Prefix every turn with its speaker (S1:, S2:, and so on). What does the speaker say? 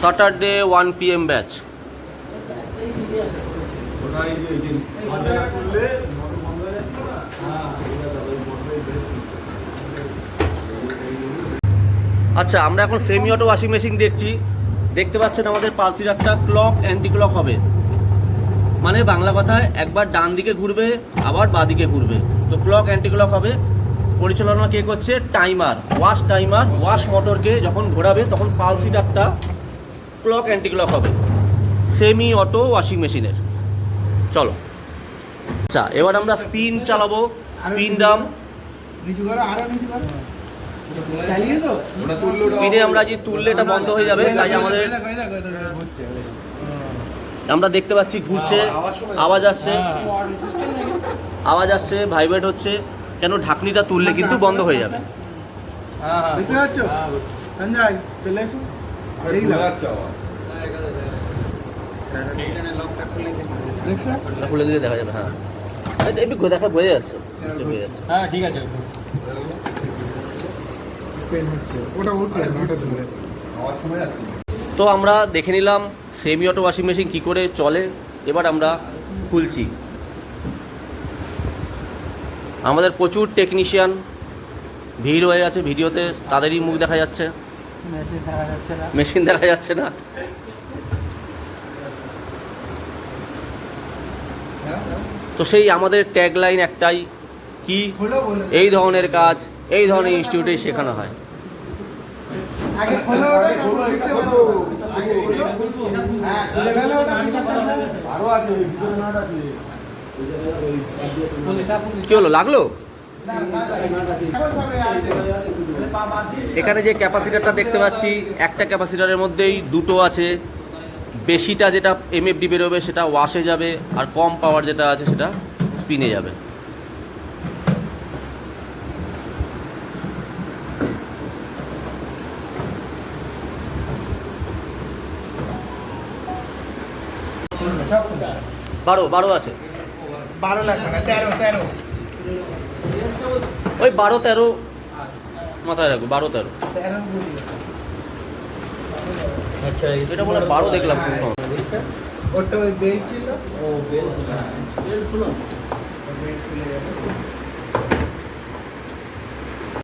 S1: Saturday one P M batch আচ্ছা আমরা এখন সেমি অটো ওয়াশিং মেশিন দেখছি। দেখতে পাচ্ছেন আমাদের পালসির একটা ক্লক অ্যান্টি ক্লক হবে। মানে বাংলা কথায় একবার ডান দিকে ঘুরবে, আবার বাঁ দিকে ঘুরবে। তো ক্লক অ্যান্টি ক্লক হবে। পরিচালনা কে করছে? টাইমার। ওয়াশ টাইমার ওয়াশ মোটরকে যখন ঘোরাবে তখন পালসিটারটা ক্লক অ্যান্টি ক্লক হবে। সেমি অটো ওয়াশিং মেশিনের। চলো। আচ্ছা এবার আমরা স্পিন চালাবো। স্পিন ডাম
S2: নিচু করো আরও নিচু করো
S1: স্পিনে আমরা যে তুললে এটা বন্ধ হয়ে যাবে তাই আমাদের। আমরা দেখতে পাচ্ছি ঘুরছে আওয়াজ আসছে। আওয়াজ আসছে ভাইব্রেট হচ্ছে। কেন ঢাকনিটা তুললে কিন্তু বন্ধ হয়ে যাবে।
S2: দেখতে পাচ্ছ? সঞ্জয় চলে এসো। এই লাও। দেখছ?
S1: এটা খুলে দিলে দেখা যাবে হ্যাঁ। এই- দেখা বোঝা যাচ্ছে। বোঝা যাচ্ছে।
S3: হ্যাঁ ঠিক আছে।
S2: ওটা
S1: তো আমরা দেখে নিলাম সেমি অটো ওয়াশিং মেশিন কী করে চলে। এবার আমরা খুলছি। আমাদের প্রচুর টেকনিশিয়ান ভিড় হয়ে আছে ভিডিওতে তাদেরই মুখ দেখা যাচ্ছে। মেশিন দেখা যাচ্ছে না। তো সেই আমাদের ট্যাগলাইন একটাই কি এই ধরনের কাজ এই ধরনের ইনস্টিটিউটেই শেখানো হয়। কি হলো, লাগল?
S2: এখন
S1: যে ক্যাপাসিটারটা দেখতে পাচ্ছি, একটা ক্যাপাসিটারের মধ্যেই দুটো আছে। বেশিটা যেটা এমএফডি বেরোবে, সেটা ওয়াশে যাবে, আর কম পাওয়ার যেটা আছে, সেটা স্পিনে যাবে। বারো বারো আছে।
S2: বারো লাগবে না তেরো তেরো।
S1: ওই বারো তেরো মাথায় রাখব বারো তেরো।
S3: আচ্ছা
S1: এটা বলে হয় বারো দেখলাম
S2: ওটা ওই বেল ছিল?
S3: ও বেল
S2: হ্যাঁ, ওই বেল খুলে যাবে